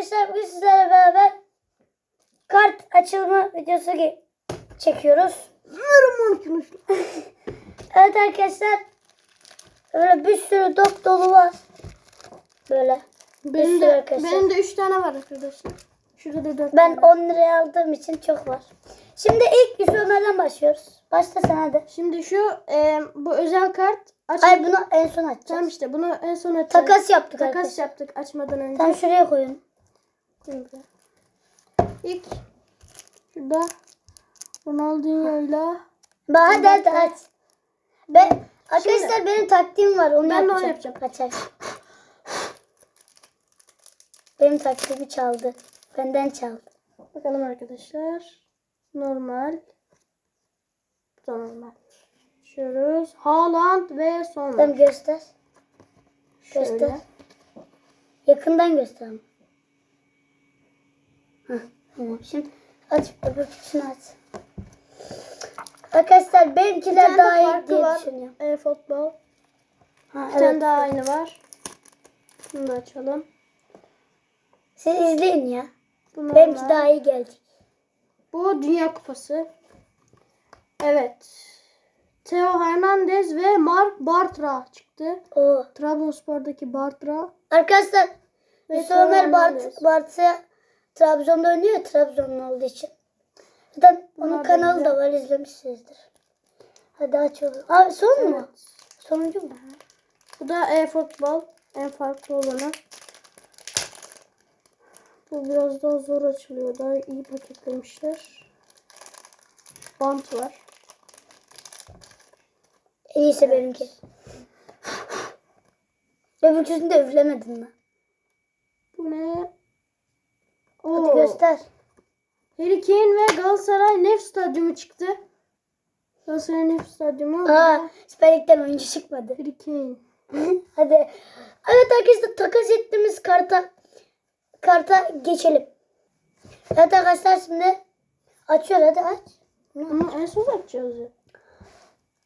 arkadaşlar bugün sizlerle beraber kart açılma videosu çekiyoruz. Evet arkadaşlar böyle bir sürü dop dolu var. Böyle. Benim de, arkadaşlar. benim de 3 tane var arkadaşlar. Şurada da 4 Ben 10 liraya aldığım için çok var. Şimdi ilk Yusuf Ömer'den başlıyoruz. Başla sen hadi. Şimdi şu e, bu özel kart aç. Ay bunu en son açacağız. Tamam işte bunu en son açacağız. Takas yaptık Takas arkadaşlar. yaptık açmadan önce. Sen şuraya koyun. Buraya. İlk şurada Ronaldinho'yla hadi hadi aç. Ben, arkadaşlar benim taktiğim var. Onu Ben de onu yapacağım. yapacağım. Aç aç. Benim taktiğimi çaldı. Benden çaldı. bakalım arkadaşlar. Normal. Bu da normal. Açıyoruz. Haaland ve sonra. Tamam göster. Şöyle. Göster. Yakından göster. Şimdi aç öbürküsünü aç. Arkadaşlar benimkiler daha iyi diye var. düşünüyorum. E, futbol. Ha, Bir evet. tane daha aynı var. Bunu da açalım. Siz izleyin ya. Bu Benimki normal. daha iyi gelecek. Bu Dünya Kupası. Evet. Theo Hernandez ve Mark Bartra çıktı. Oo. Trabzonspor'daki Bartra. Arkadaşlar Yusuf Ömer Bart, Hernandez. Trabzon'da oynuyor ya Trabzonlu olduğu için. Zaten onun Bunlar kanalı güzel. da var izlemişsinizdir. Hadi açalım. Abi son mu? Evet. Sonuncu mu? Bu da e-futbol. En farklı olanı. Bu biraz daha zor açılıyor. Daha iyi paketlemişler. Bant var. En iyisi benimki. Öbürküsünü de üflemedin mi? Bu ne? Hadi Oo. Göster. Harry Kane ve Galatasaray Nef Stadyumu çıktı. Galatasaray Nef Stadyumu. Aa, Süper Lig'den oyuncu çıkmadı. Harry Kane. Hadi. Evet arkadaşlar takas ettiğimiz karta karta geçelim. Evet arkadaşlar şimdi açıyor hadi aç. Ama en son açacağız ya.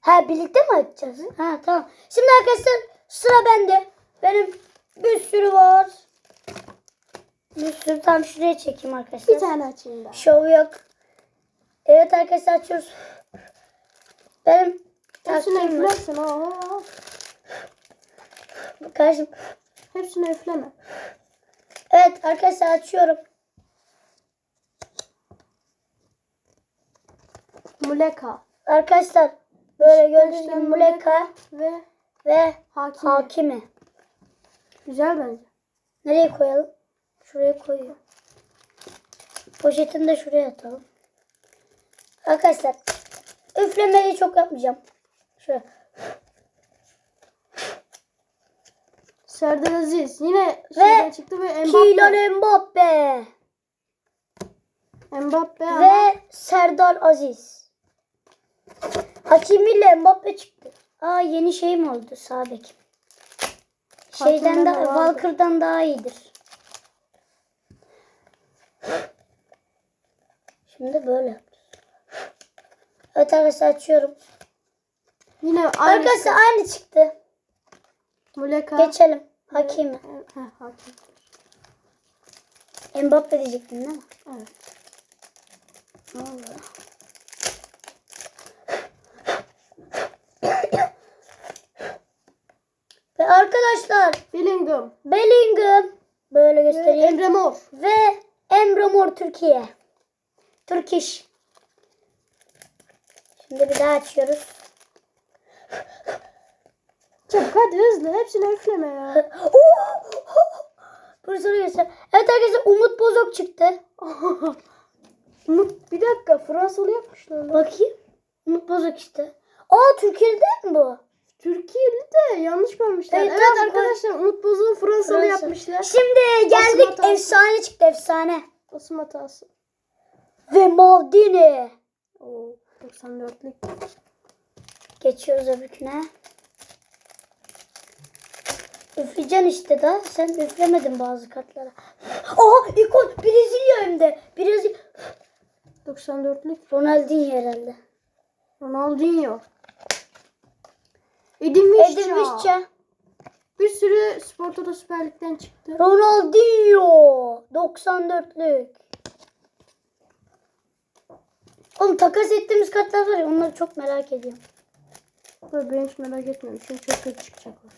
Ha birlikte mi açacağız? Ha tamam. Şimdi arkadaşlar sıra bende. Benim bir sürü var. Bir sürü tam şuraya çekeyim arkadaşlar. Bir tane açayım daha. Şov yok. Evet arkadaşlar açıyoruz. Benim Hepsini taktiğim var. üflersin. Aa. Karşım. Hepsini üfleme. Evet arkadaşlar açıyorum. Muleka. Arkadaşlar böyle gördüğünüz gibi Muleka Ve ve Hakimi. Hakimi. Güzel bence. Nereye koyalım? Şuraya koyuyor. Poşetini de şuraya atalım. Arkadaşlar üflemeyi çok yapmayacağım. Şöyle. Serdar Aziz. Yine şeyden çıktı ve Mbappe. Kylian Mbappe Mbappe ama ve Serdar Aziz. Hakimi ile Mbappe çıktı. Aa yeni şey mi oldu sağ bek? Şeyden Hakimden de de. Walker'dan daha iyidir. Şimdi böyle. Evet arkadaşlar açıyorum. yine aynı. Arkadaşlar aynı çıktı. Muleka. Geçelim. Hakimi. Heh, hakim. Mbappe diyecektin değil mi? Evet. Allah. Ve arkadaşlar Bellingham. Bellingham böyle göstereyim. Emre Mor. Ve Emre Mor Türkiye. Türk iş. Şimdi bir daha açıyoruz. Çabuk hadi hızlı. Hepsini üfleme ya. Profesörü göster. Evet arkadaşlar Umut Bozok çıktı. Umut bir dakika Fransalı yapmışlar. Bakayım. Umut Bozok işte. Aa Türkiye'de mi bu? Türkiye'li de yanlış koymuşlar. Evet, Evet, arkadaşlar Umut Bozuk'u Fransalı Fransa. yapmışlar. Şimdi geldik efsane çıktı efsane. Basım hatası. Ve Maldini. Oo, 94'lük. Geçiyoruz öbürküne. Üfleyeceksin işte da. Sen üflemedin bazı kartlara. Aha ikon Brezilya hem de. Brezilya. 94'lük. Ronaldinho herhalde. Ronaldinho. Edin Visca. Bir sürü Spor Toto Süper Lig'den çıktı. Ronaldinho. 94'lük. Oğlum takas ettiğimiz kartlar var ya onları çok merak ediyorum. Böyle ben hiç merak etmiyorum. Çünkü çok kötü çıkacaklar.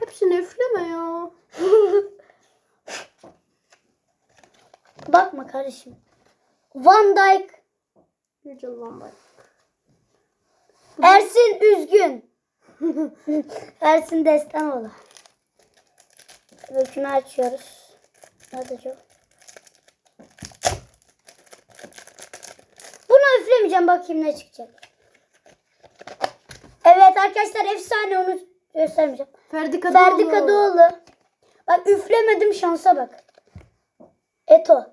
Hepsini üfleme ya. Bakma kardeşim. Van Dijk, Yücel Van Dijk. Ersin Üzgün. Ersin Destanoğlu. Öykünü açıyoruz. Hadi çok. Üflemeyeceğim bakayım ne çıkacak. Evet arkadaşlar efsane onu göstermeyeceğim. Ferdi Kadıoğlu. Ferdi Kadıoğlu. Bak üflemedim şansa bak. Eto.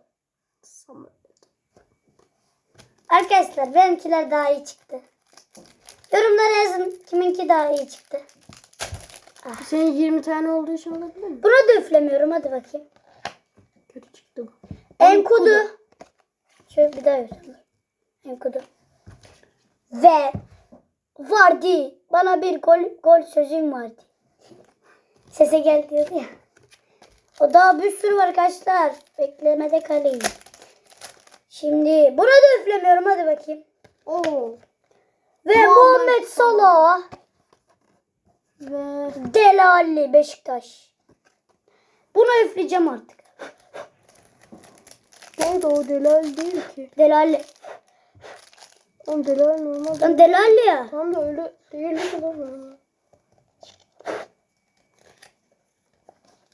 Arkadaşlar benimkiler daha iyi çıktı. Yorumlara yazın kiminki daha iyi çıktı. Senin 20 tane olduğu için olabilir mi? Buna da üflemiyorum hadi bakayım. Kötü çıktı bu. Enkudu. Şöyle bir daha yapalım. Enkudu. Ve Vardy. Bana bir gol, gol sözüm vardı. Sese gel diyordu ya. O daha bir sürü var arkadaşlar. Beklemede kalayım. Şimdi buna da üflemiyorum hadi bakayım. Oo. Ve Muhammed Muhammed Salah. Ve Delali Beşiktaş. Buna üfleyeceğim artık. da o Delal değil ki. Delali. Oğlum Delal normal. Lan Delali ya. Tam da öyle değil ki lan.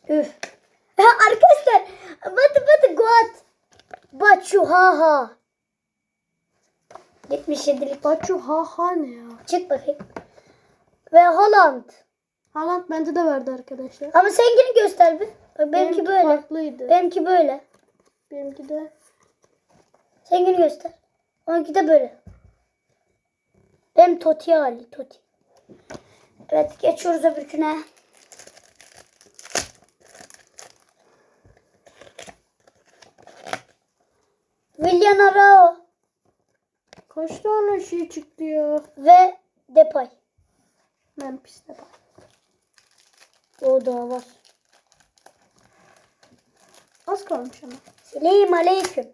Üf. Ha, arkadaşlar. Batı batı Guat. Baçu ha ha. 77'lik. Baçu ha ha ne ya? Çık bakayım. Ve Haaland. Haaland bende de vardı arkadaşlar. Ama seninkini göster bir. Bak benimki böyle. farklıydı. Benimki böyle. Benimki de Seninkini göster. Onunki de böyle. Benim Toti hali. Toti. Evet geçiyoruz öbürküne. William Arao kaç tane şey çıktı ya? ve Depay. Memphis de var. O da var. Az kalmış ama. Selam aleyküm.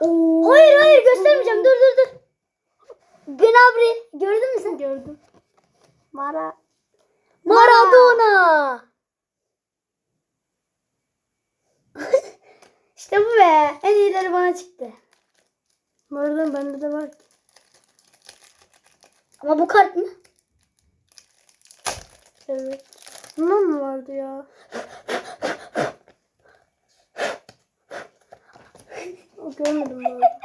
Oo. Hayır hayır göstermeyeceğim. Dur dur dur. Gnabry gördün mü sen? Gördüm. Mara. Maradona. işte bu be. En iyileri bana çıktı. Maradona bende de var. Ama bu kart mı? Evet. Bundan mı vardı ya? O görmedim bu arada.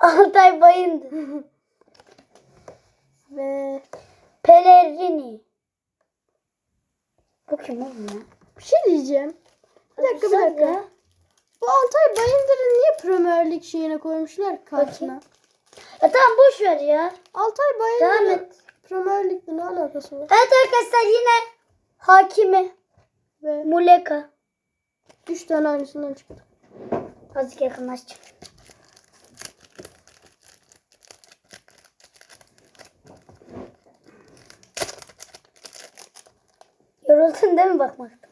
Altay Bayındı. Ve Pellegrini. Bu kim oğlum ya? bir şey diyeceğim. Bir dakika bir dakika. ya. Bu Altay Bayındır'ı niye Premier Lig şeyine koymuşlar kartına? Ya tamam boş ver ya. Altay Bayındır'ın. Premier Lig'le ne alakası var? Evet arkadaşlar yine Hakimi. Ve Muleka. 3 tane aynısından çıktı. Azıcık yakınlaşacağım. Yoruldun değil mi bakmaktan?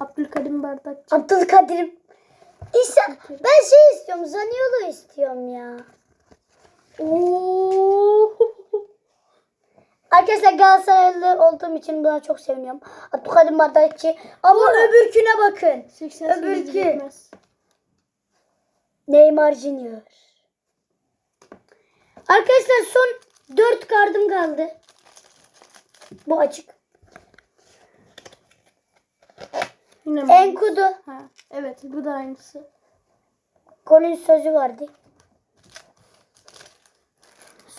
Abdülkadim Bardakçı. Abdülkadir'im. İşte ben şey istiyorum. Zaniolo istiyorum ya. Oo. Arkadaşlar Galatasaraylı olduğum için buna çok seviniyorum. Abdülkadir Bardakçı. Ama öbürküne bakın. 88 Öbürkü. Neymar Junior. Arkadaşlar son 4 kartım kaldı. Bu açık. Yine mi? Enkudu. Ha, evet bu da aynısı. Golün sözü vardı.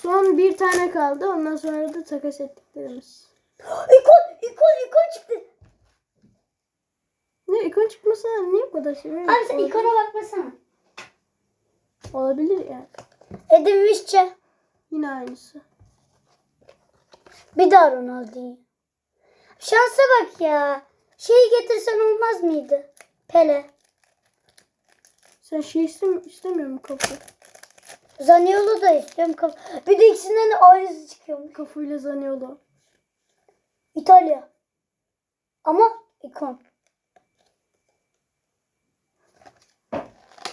Son bir tane kaldı. Ondan sonra da takas ettiklerimiz. İkon, ikon, ikon çıktı. Ne ikon çıkmasına niye bu kadar şey? Abi sen ikona bakmasana. Olabilir yani. Edin Vişçe. Yine aynısı. Bir daha Ronaldinho. Şansa bak ya. Şeyi getirsen olmaz mıydı? Pele. Sen şey istem istemiyor musun kafa? Zaniolo da istiyorum. Bir de ikisinden de aynısı çıkıyormuş. Kafayla Zaniolo. İtalya. Ama ikon.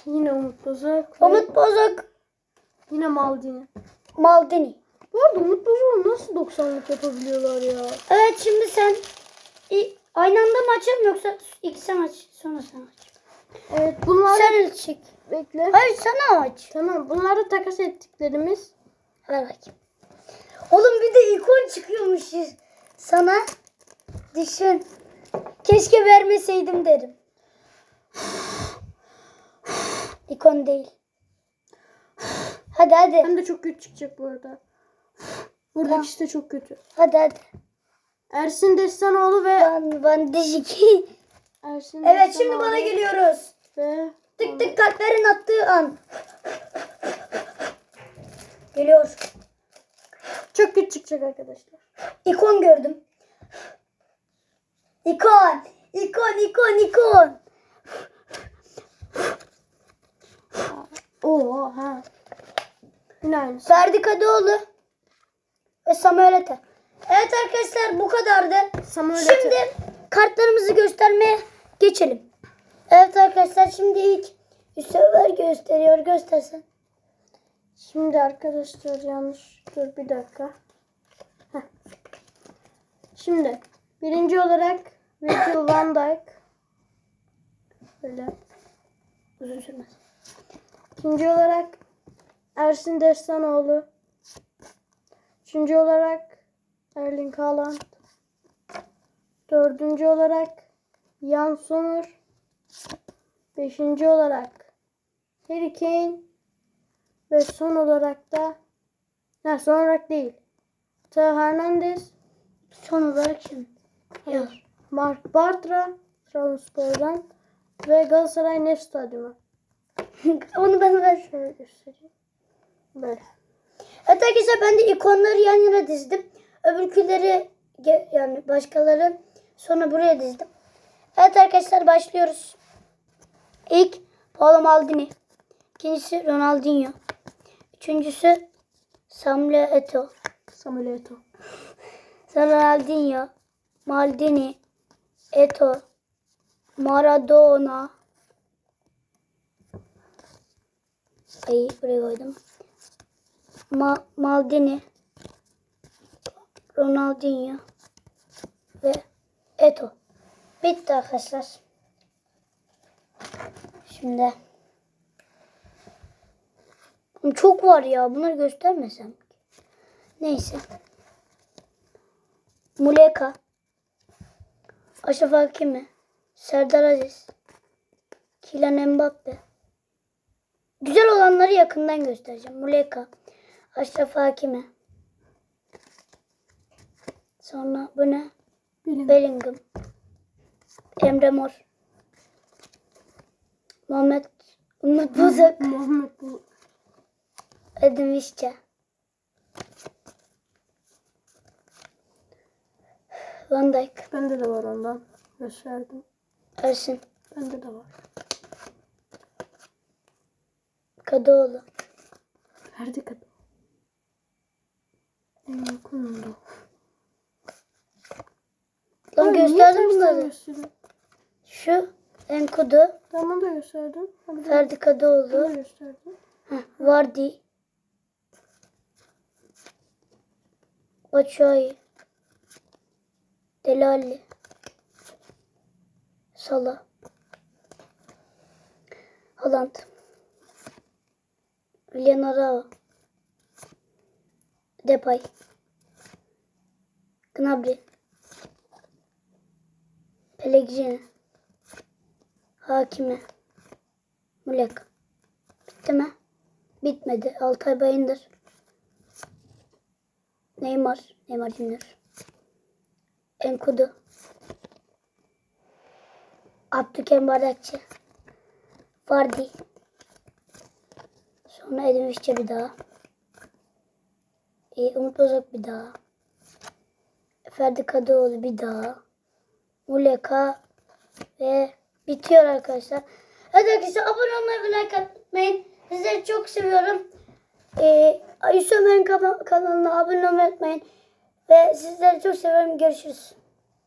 Yine Umut Bozok. ve Umut Bozok. Yine Maldini. Maldini. Bu arada Umut Bozok'u nasıl 90'lık yapabiliyorlar ya? Evet şimdi sen aynı anda mı açalım yoksa ilk sen aç sonra sen aç. Evet bunlar Sen çek. bekle. Hayır sana aç. Tamam bunlar da takas ettiklerimiz. Ver bakayım. Oğlum bir de ikon çıkıyormuş sana. Düşün. Keşke vermeseydim derim. İkon değil. Hadi hadi. Hem de çok kötü çıkacak bu arada. Burada Tamam. ikisi de çok kötü. Hadi hadi. Ersin Destanoğlu ve Van, Van. Ersin evet şimdi bana geliyoruz. Ve Tık tık kalplerin attığı an. Geliyor. çok kötü çıkacak arkadaşlar. İkon gördüm. İkon. İkon, ikon, ikon. Oo ha. Yine aynısı. Ferdi Kadıoğlu ve Samuel Ete. Evet arkadaşlar bu kadardı. Samuel Şimdi kartlarımızı göstermeye geçelim. Evet arkadaşlar şimdi ilk Üsever gösteriyor. Göstersen. Şimdi arkadaşlar yanlış. Dur bir dakika. Heh. Şimdi birinci olarak Virgil van Dijk. Böyle. Uzun sürmez. İkinci olarak Ersin Destanoğlu. Üçüncü olarak Erling Haaland. Dördüncü olarak Jan Sommer. Beşinci olarak Harry Kane. Ve son olarak da ha, son olarak değil. Teo Hernandez. Son olarak şimdi. Hayır. Mark Bartra. Trabzonspor'dan. Ve Galatasaray Nef Stadyumu. Onu ben ver. Şöyle göstereyim. Böyle. Evet arkadaşlar ben de ikonları yan yana dizdim. Öbürküleri yani başkaları sonra buraya dizdim. Evet arkadaşlar başlıyoruz. İlk Paolo Maldini. İkincisi Ronaldinho. Üçüncüsü Samuel Eto'o. Samuel. Sonra Ronaldinho, Maldini, Eto'o, Maradona. Ay buraya koydum. Ma- Maldini, Ronaldinho ve Eto. Bitti arkadaşlar. Şimdi çok var ya. Bunları göstermesem. Neyse. Muleka. Aşraf Hakimi. Serdar Aziz. Kylian Mbappe. Güzel olanları yakından göstereceğim. Muleka. Aşraf Hakimi. Sonra bu ne? Bilin. Bellingham. Emre Mor. Muhammed Umut Bozok. Muhammed bu. Edin Visca. Van Dijk. Bende de var ondan. Gösterdim. Ersin. Bende de var. Kadıoğlu. Verdi kadın. En yakınında. Lan gösterdim bunları. Şu Enkudu. Tamam da gösterdim. Hadi Ferdi Kadıoğlu. da gösterdim. Heh, Vardy. Batshuayi. Delali. Salah. Haaland. Willian Arao. Depay. Gnabry. Pellegrini. Hakimi. Mulek. Bitti mi? Bitmedi. Altay Bayındır. Neymar. Neymar Junior. Enkudu. Abdülkerim Bardakçı. Vardy. Sonra Edin Visca bir daha. Ee, Umut Bozok bir daha. Ferdi Kadıoğlu bir daha. Muleka ve bitiyor arkadaşlar. Evet arkadaşlar abone olmayı ve like atmayın. Sizleri çok seviyorum. Ee, Yusuf Ömer'in kanalına abone olmayı unutmayın. Ve sizleri çok seviyorum. Görüşürüz.